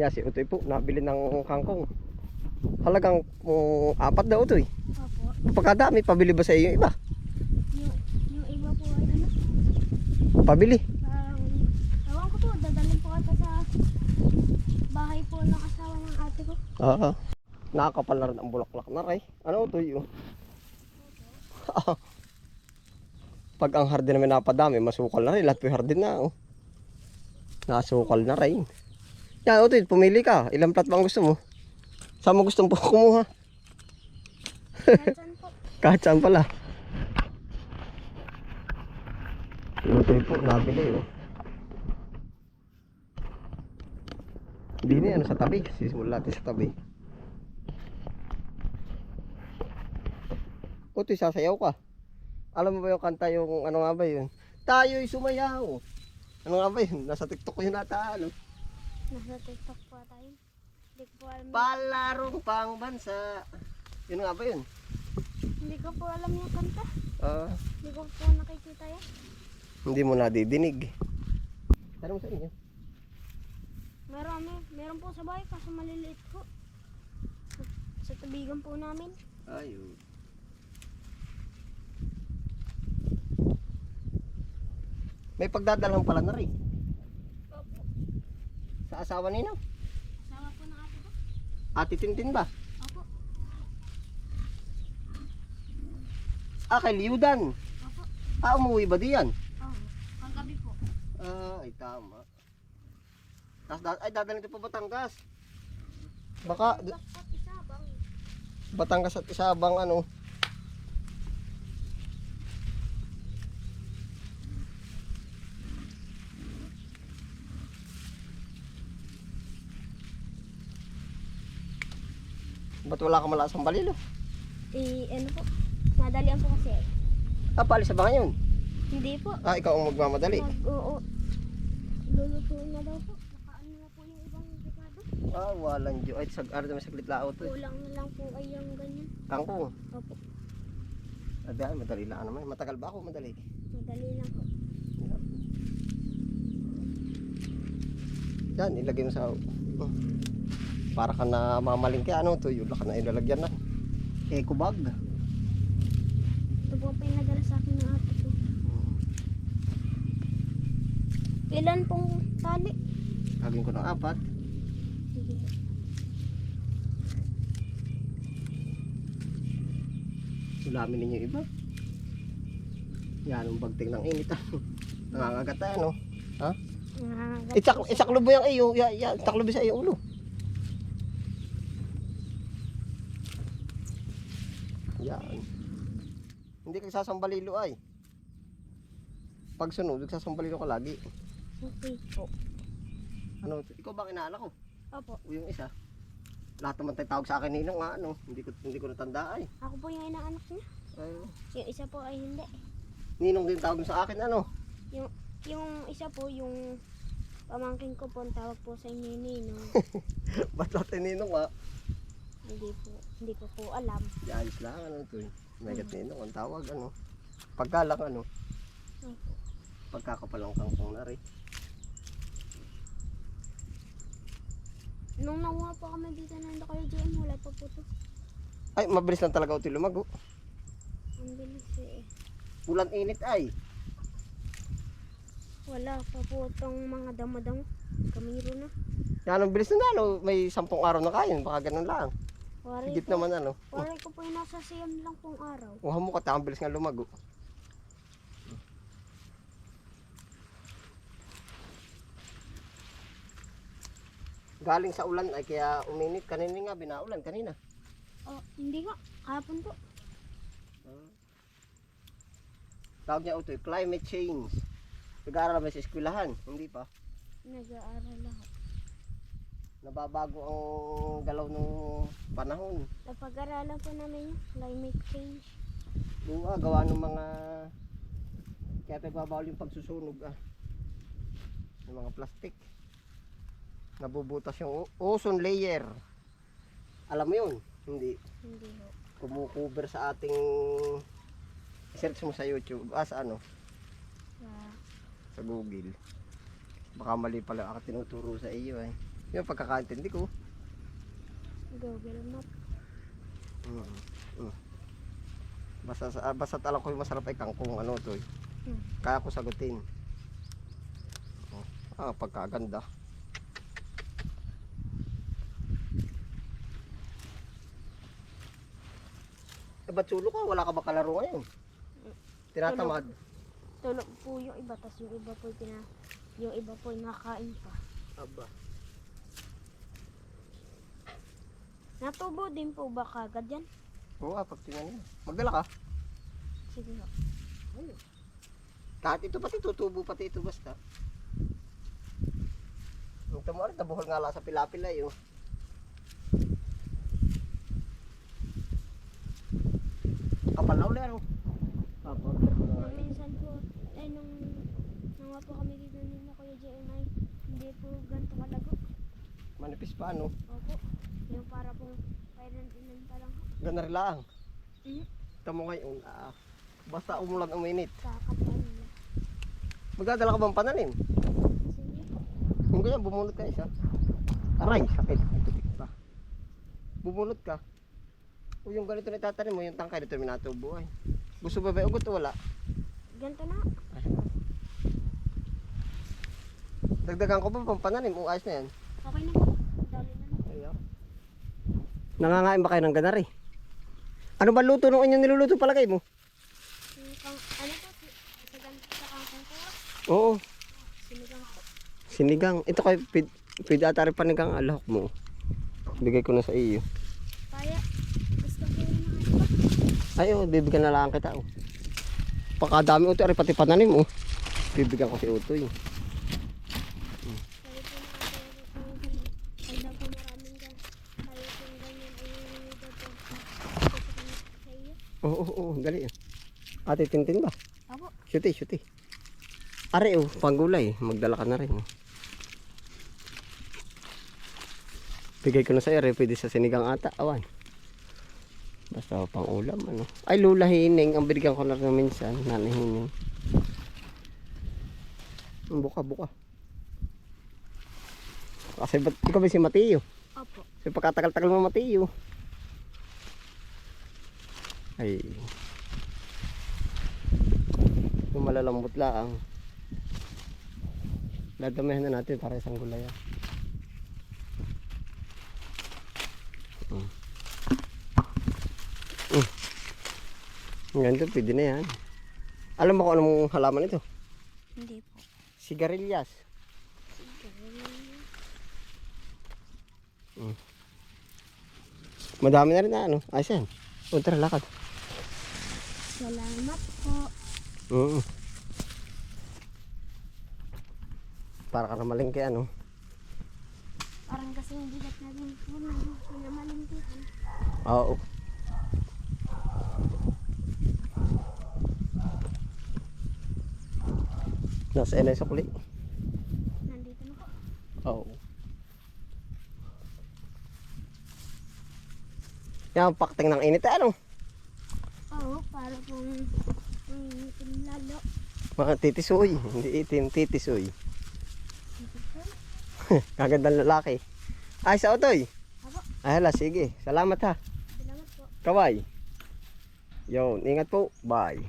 Yeah, si Utoy po, nabili ng kangkong. Halagang um, apat daw Utoy. Opo. Pagkadami, pabili ba sa iyo yung iba? Yung, yung iba po ay ano, Pabili. parang, ewan ko po, dadalhin po ata sa bahay po ng asawa ng ate ko. Oo. Nakakapal na rin ang bulaklak na ray. Ano Utoy yun? Pag ang hardin namin napadami, masukal na rin. Lahat po yung hardin na. Oh. Nasukal na rin. Yan, Utoy, pumili ka. Ilang plat ba ang gusto mo? Saan mo gusto mo kumuha? Saan po. Saan pala. Utoy po, nabili oh. Hindi na ano sa tabi. Sisimula natin sa tabi. Utoy, sasayaw ka. Alam mo ba yung kanta yung ano nga ba yun? Tayo'y sumayaw. Ano nga ba yun? Nasa TikTok ko yun ata. Ano? Nasa TikTok po tayo. Hindi ko po alam. Palarong pang bansa. Yun nga ba yun? Hindi ko po alam yung kanta. Ah. Hindi ko po nakikita yan. Hindi mo nadidinig. Tanong sa inyo. Marami. Meron po sa bahay kaso maliliit po. Sa, sa tubigan po namin. Ayun. May pagdadalang pala na rin. Sa asawa nino. Sama po ng ate ko. Ate Tintin ba? Opo. Ah, kay Liudan. Opo. Ah, umuwi ba diyan? Oo. Kagabi po. Ah, ay tama. Tapos, da- ay dadalhin ito pa Batangas. Baka. Batangas at Isabang ano. Ba't wala ka malasang balilo? Eh, ano po? Madalian po kasi. Ah, paalis sa ba ngayon? Hindi po. Ah, ikaw ang magmamadali. Mag, oo. Lulutuin na daw po. Nakaano na po yung ibang dekado. Ah, walang Diyo. Ay, sag ano may saglit lao to. eh. Kulang na lang po ay yung ganyan. Kangkong. Opo. Ah, dahil madali lang naman. Matagal ba ako madali? Madali lang po. Yan, ilagay mo sa... Oh. Para ka na mamalingke, ano to, yun ka na ilalagyan na. Eco bag. Ito po pa yung nadala sa akin ng ate ko. Ilan pong tali? Gagawin ko ng apat. Sige. Sulamin ninyo iba. Yan ang bagting ng init. ah. Nangangagat tayo, no? Nangangagat Isak, isaklo ba yung iyo? Ya, ya, isaklo ba sa iyo ulo? Yan. Hindi ka sasambalilo ay. Pag sunod, sasambalilo ka lagi. Okay po. Ano, ikaw ba kinala ko? Opo. O yung isa? Lahat naman tayo tawag sa akin ninong nga, ano? Hindi ko, hindi ko natanda ay. Ako po yung inaanak niya. ay Yung isa po ay hindi. ninong din tawag sa akin, ano? Yung isa po, yung pamangkin ko po, ang tawag po sa inyo ni Ninong. Ba't lahat ninong nga? Hindi po, hindi ko po alam. Ayos lang, ano ito eh. Megat ninong, ang tawag, ano? Pagkalang, ano? Opo. Pagkakapalang kangkong na rin. Nung nakuha po kami dito na kayo GM, wala pa po to. Ay, mabilis lang talaga ito lumago. Ang bilis eh. Ulan init ay. Wala pa po itong mga damo-damo. Kamiro na. Yan ang bilis na ano, may sampung araw na kain, baka ganun lang. Wari Higit po, naman ano. wari ko po yung nasa siyam lang pong araw. Oh, mo ka, ang bilis nga lumago. Galing sa ulan ay kaya uminit kanina nga binaulan kanina. Oh, hindi ko. Kahapon po. Tawag niya ito, climate change. Nag-aaral ba sa eskwelahan? Hindi pa. Nag-aaral ako. Nababago ang galaw ng panahon. Napag-aralan po namin yung climate change. Oo, ah, gawa ng mga kaya pagbabawal yung pagsusunog ah. Yung mga plastic. Nabubutas yung ozone layer. Alam mo yun? Hindi. Hindi ho. Kumukover sa ating search mo sa YouTube. Ah, sa ano? Sa Sa Google. Baka mali pala ako tinuturo sa iyo eh. Yung pagkakaintindi ko. Google Map. Mm. Mm. Basta, sa- basta alam ko yung masarap ay kangkong ano to eh. Hmm. Kaya ko sagutin. Oh. Ah, pagkaganda. Eh, ba't sulo ka? Wala ka ba kalaro ngayon? Tinatamad. Tulog po yung iba, tas yung iba po pina, yung iba po nakain pa. Aba. Natubo din po ba kagad yan? Oo nga, pag tingnan mo. Magdala ka. Sige ho. Kahit ito pati tutubo pati ito basta. Yung tamo rin, nabuhol nga lang sa pilapila yun. Kapal na uli ano? Apo. Nung minsan po, ay nung nung nga po kami dito ni na Kuya JNI, hindi po ganito kalago. Manipis pa ano? Opo. Yung para pong kailan-ilan pa lang ho. Ganar lang. Mhm. Tamo ngayon, ah, basta umulan uminit. Kakapal na. Magdadala ka bang pananim? Sige. Kung ganyan, bumulot ka isa. Aray, sakit. Pa. Bumulot ka. O yung ganito na itatanim mo, yung tangkay dito minatubo ay. Gusto ba ba ugot wala? Ganito na. Dagdagan ko ba pang pananim? O ayos na yan. Okay na po. Nangangain ba kayo ng ganari? Ano ba luto nung inyong niluluto palagay mo? Ano po, Oo, sinigang sinigang. Ito kay pid, pid atari panigang alahok mo. Bigay ko na sa iyo. Kaya, gusto ko yung mga. Ay, oh, bibigyan na lang kita. Oh. Pakadami utoy, ari pati pananim oh. Bibigyan ko si Utoy. Sabi po na ate, ay daw po maraming gan. Kaya kung ganyan ay daw po sa kanila sa iyo. Oo, oo, dali. oh. Ate Tintin ba? Apo. Shuti, shuti. Are oh, panggulay. Magdala ka na rin. Oh. Bigay ko na sa iyo, pwede sa sinigang ata. Awan. Basta pang ulam, ano. Ay, lula hining. Ang binigyan ko na rin minsan. Nanay hining. Ang buka, buka. Kasi ba't ikaw ba si Mateo? Opo. Kasi pagkatagal-tagal mo Mateo. Ay. Yung malalambot lang. Dadamihan na natin para isang gulay. ah. Mm. Mm. Ganito, pwede na yan. Alam mo kung anong halaman ito? Hindi po. Sigarilyas. Madami na rin na ano. Ayos yan. Tara, lakad. Salamat po. Oo. Para ka na malingki ano. Parang kasi yung bigat na din po na pinamalintikan. Oo. Nasa NS sukli. Nandito na po. Oo. Yan, pakting ng init eh, ano? Para pong um, lalo. Mga titisoy. Hindi itim, titisoy. Kagandang lalaki. Ay, sa otoy. Apo. Ay, hala, sige. Salamat ha. Salamat po. Kaway. Yun, ingat po. Bye.